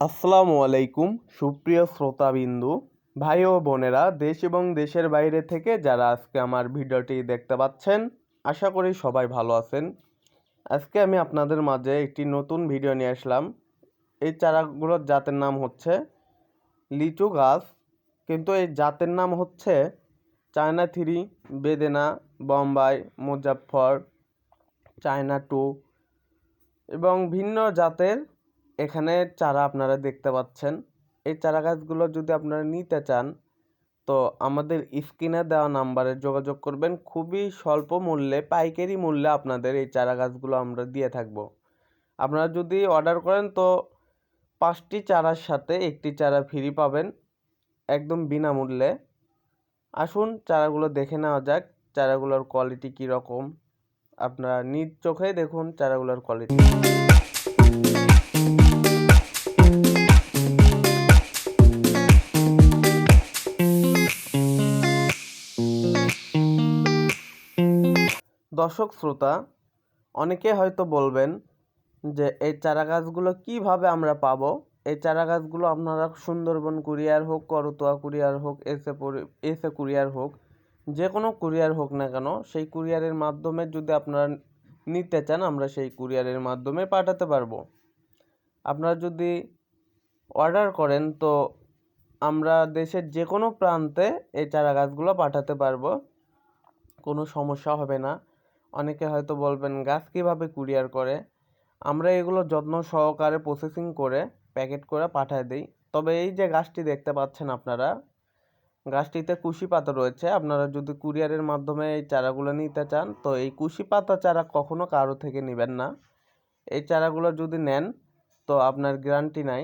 আসসালামু আলাইকুম, সুপ্রিয় শ্রোতাবিন্দু, ভাই ও বোনেরা, দেশ এবং দেশের বাইরে থেকে যারা আজকে আমার ভিডিওটি দেখতে পাচ্ছেন, আশা করি সবাই ভালো আছেন। আজকে আমি আপনাদের মাঝে একটি নতুন ভিডিও নিয়ে আসলাম। এই চারাগুলোর জাতের নাম হচ্ছে লিচু গাছ, কিন্তু এই জাতের নাম হচ্ছে China three, Bedana, Bombai Muzaffar China two এবং ভিন্ন জাতের এখানে চারা আপনারা দেখতে পাচ্ছেন। এই চারা গাছগুলো যদি আপনারা নিতে চান, তো আমাদের স্ক্রিনে দেওয়া নাম্বারে যোগাযোগ করবেন। খুবই স্বল্প মূল্যে, পাইকারি মূল্যে আপনাদের এই চারা গাছগুলো আমরা দিয়ে থাকব। আপনারা যদি অর্ডার করেন, তো পাঁচটি চারার সাথে একটি চারা ফ্রি পাবেন, একদম বিনামূল্যে। আসুন, চারাগুলো দেখে নেওয়া যাক, চারাগুলোর কোয়ালিটি কীরকম। আপনারা নিজ চোখে দেখুন চারাগুলোর কোয়ালিটি। দর্শক শ্রোতা, অনেকে হয়তো বলবেন যে এই চারা গাছগুলো কীভাবে আমরা পাবো? এই চারা গাছগুলো আপনারা সুন্দরবন কুরিয়ার হোক, করতোয়া কুরিয়ার হোক এসে এসে কুরিয়ার হোক যে কোনো কুরিয়ার হোক না কেন, সেই কুরিয়ারের মাধ্যমে যদি আপনারা নিতে চান, আমরা সেই কুরিয়ারের মাধ্যমে পাঠাতে পারব। আপনারা যদি অর্ডার করেন, তো আমরা দেশের যে কোনো প্রান্তে এই চারা গাছগুলো পাঠাতে পারব। কোনো সমস্যা হবে না। অনেকে হয়তো বলবেন, গাছ কীভাবে কুরিয়ার করে? আমরা এগুলো যত্ন সহকারে প্রসেসিং করে প্যাকেট করে পাঠিয়ে দিই। তবে এই যে গাছটি দেখতে পাচ্ছেন আপনারা, গাছটিতে কুশি পাতা রয়েছে। আপনারা যদি কুরিয়ারের মাধ্যমে এই চারাগুলো নিতে চান, তো এই কুশি পাতা চারা কখনো কারও থেকে নেবেন না। এই চারাগুলো যদি নেন, তো আপনার গ্যারান্টি নাই।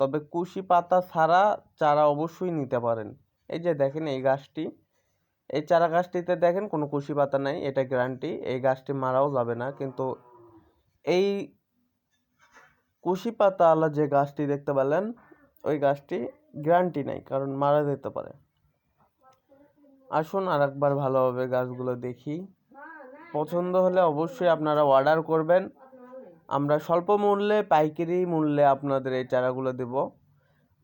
তবে কুশি পাতা ছাড়া চারা অবশ্যই নিতে পারেন। এই যে দেখেন এই গাছটি। এই চারা গাছটিতে দেখেন কোনো কুশি পাতা নাই, এটা গ্যারান্টি এই গাছটি মারাও যাবে না। কিন্তু এই কুশি পাতাওয়ালা যে গাছটি দেখতে পেলেন, ওই গাছটি গ্যারান্টি নাই, কারণ মারা যেতে পারে। আসুন আর একবার ভালোভাবে গাছগুলো দেখি। পছন্দ হলে অবশ্যই আপনারা অর্ডার করবেন। আমরা স্বল্প মূল্যে, পাইকারি মূল্যে আপনাদের এই চারাগুলো দেব।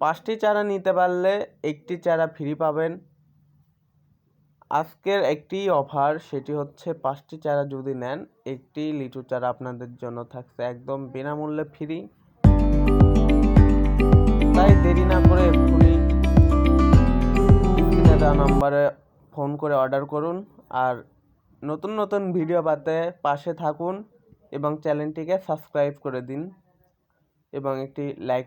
পাঁচটি চারা নিতে পারলে একটি চারা ফ্রি পাবেন। আজকের একটি অফার সেটি হচ্ছে পাঁচটি চারা যদি নেন, একটি লিচু চারা আপনাদের জন্য থাকছে একদম বিনামূল্যে ফ্রি তাই দেরি না করে এক্ষুনি নাম্বারে ফোন করে অর্ডার করুন আর নতুন নতুন ভিডিও পাতে পাশে থাকুন এবং চ্যানেলটিকে সাবস্ক্রাইব করে দিন এবং একটি লাইক